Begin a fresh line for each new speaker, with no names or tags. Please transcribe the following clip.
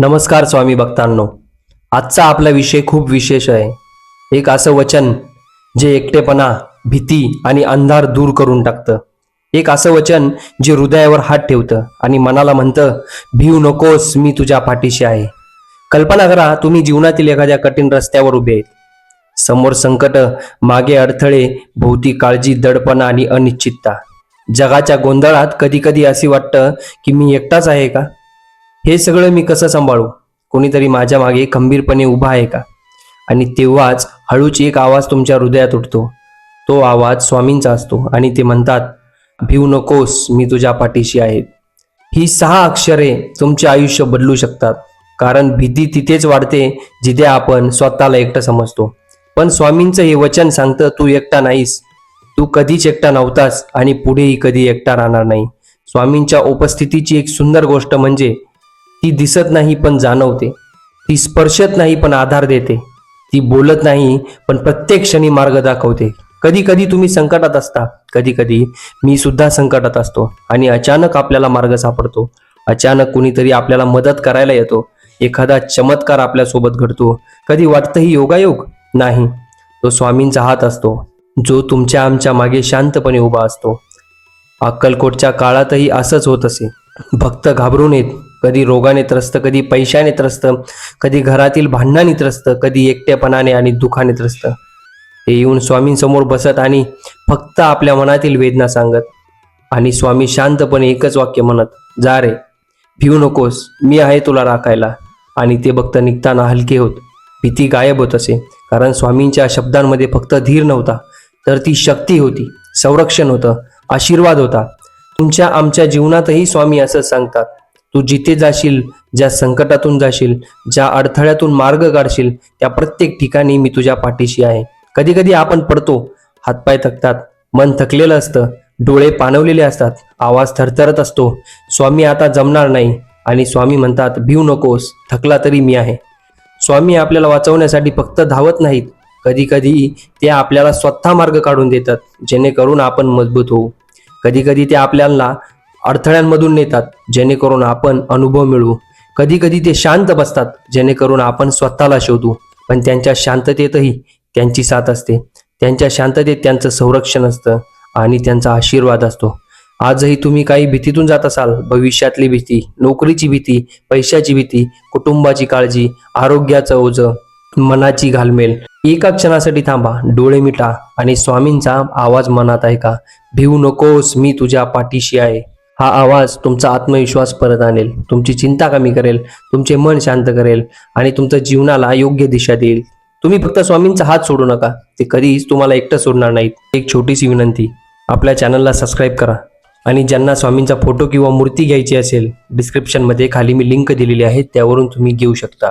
नमस्कार स्वामी भक्तांनो. आजचा आपला विषय खूप विशेष आहे. एक असं वचन जे एकटेपणा भीती आणि अंधार दूर करून टाकतं. एक असं वचन जे हृदयावर हात ठेवतं आणि मनाला म्हणतं भिऊ नकोस मी तुझ्या पाठीशी आहे. कल्पना करा तुम्ही जीवनातील एखाद्या कठीण रस्त्यावर उभे आहेत. समोर संकट मागे अडथळे भोवती काळजी दडपणा आणि अनिश्चितता. जगाच्या गोंधळात कधी कधी असे वाटतं की मी एकटाच आहे का? हे सगळं मी कसं सांभाळू? कोणीतरी माझ्या मागे खंबीरपणे उभा आहे का? आणि तेव्हाच हळूच एक आवाज तुमच्या हृदयात उठतो. तो आवाज स्वामींचा असतो आणि ते म्हणतात भिऊ नकोस मी तुझ्या पाठीशी आहे. ही सहा अक्षरे तुमचे आयुष्य बदलू शकतात कारण भीती तिथेच वाढते जिथे आपण स्वतःला एकटं समजतो. पण स्वामींचं हे वचन सांगतं तू एकटा नाहीस. तू कधीच एकटा नव्हतास आणि पुढेही कधी एकटा राहणार नाही. स्वामींच्या उपस्थितीची एक सुंदर गोष्ट म्हणजे ती दिसत नाही पण जाणवते. ती स्पर्शत नाही पण आधार देते. ती बोलत नाही पण प्रत्येक क्षणी मार्ग दाखवते. कधी कधी तुम्ही संकटात असता. कधी कधी मी सुद्धा संकटात असतो आणि अचानक आपल्याला मार्ग सापडतो. अचानक कुणीतरी आपल्याला मदत करायला येतो. एखादा चमत्कार आपल्यासोबत घडतो. कधी वाटतं ही योगायोग? नाही. तो स्वामींचा हात असतो. जो तुमच्या आमच्या मागे शांतपणे उभा असतो. अक्कलकोटच्या काळातही असंच होत असे. भक्त घाबरून येत. कधी रोगाने त्रस्त कधी पैशाने त्रस्त कधी घरातील भांडणाने त्रस्त कधी एकट्यापणाने आणि दुखाने त्रस्त. ते येऊन स्वामींसमोर बसत आणि फक्त आपल्या मनातील वेदना सांगत आणि स्वामी शांतपणे एकच वाक्य म्हणत जा रे भिऊ नकोस मी आहे तुला राखायला. आणि ते भक्त निघताना हलके होत. भीती गायब होत असे कारण स्वामींच्या शब्दांमध्ये फक्त धीर नव्हता तर ती शक्ती होती संरक्षण होतं आशीर्वाद होता. तुमच्या आमच्या जीवनातही स्वामी असं सांगतात. तू जिथे जाशील ज्या संकटातून जाशील ज्या अडथळ्यातून मार्ग काढशील त्या प्रत्येक ठिकाणी मी तुझ्या पाठीशी आहे. कधी कधी आपण पडतो हातपाय थकतात मन थकलेलं असतं डोळे पाणवलेले असतात आवाज थरथरत असतो स्वामी आता जमणार नाही आणि स्वामी म्हणतात भिऊ नकोस थकला तरी मी आहे. स्वामी आपल्याला वाचवण्यासाठी फक्त धावत नाहीत. कधी कधी ते आपल्याला स्वतः मार्ग काढून देतात जेणेकरून आपण मजबूत होऊ. कधी कधी ते आपल्याला अडथळ्यांमधून नेतात जेणेकरून आपण अनुभव मिळवू. कधी कधी ते शांत बसतात जेणेकरून आपण स्वतःला शोधू. पण त्यांच्या शांततेतही त्यांची साथ असते. त्यांच्या शांततेत त्यांचं संरक्षण असतं आणि त्यांचा आशीर्वाद असतो. आजही तुम्ही काही भीतीतून जात असाल भविष्यातली भीती नोकरीची भीती पैशाची भीती कुटुंबाची काळजी आरोग्याचं ओझं मनाची घालमेल एका क्षणासाठी थांबा डोळे मिटा आणि स्वामींचा आवाज मनात ऐका. भिवू नकोस मी तुझ्या पाठीशी आहे. हा आवाज तुमचा आत्मविश्वास परत आणेल. तुमची चिंता कमी करेल. तुमचे मन शांत करेल आणि तुमच्या जीवनाला योग्य दिशा देईल. तुम्ही फक्त स्वामींचा हात सोडू नका. ते कधीच तुम्हाला एकटं सोडणार नाहीत. एक छोटीशी विनंती. आपल्या चॅनलला सबस्क्राईब करा आणि ज्यांना स्वामींचा फोटो किंवा मूर्ती घ्यायची असेल डिस्क्रिप्शनमध्ये खाली मी लिंक दिलेली आहे त्यावरून तुम्ही घेऊ शकता.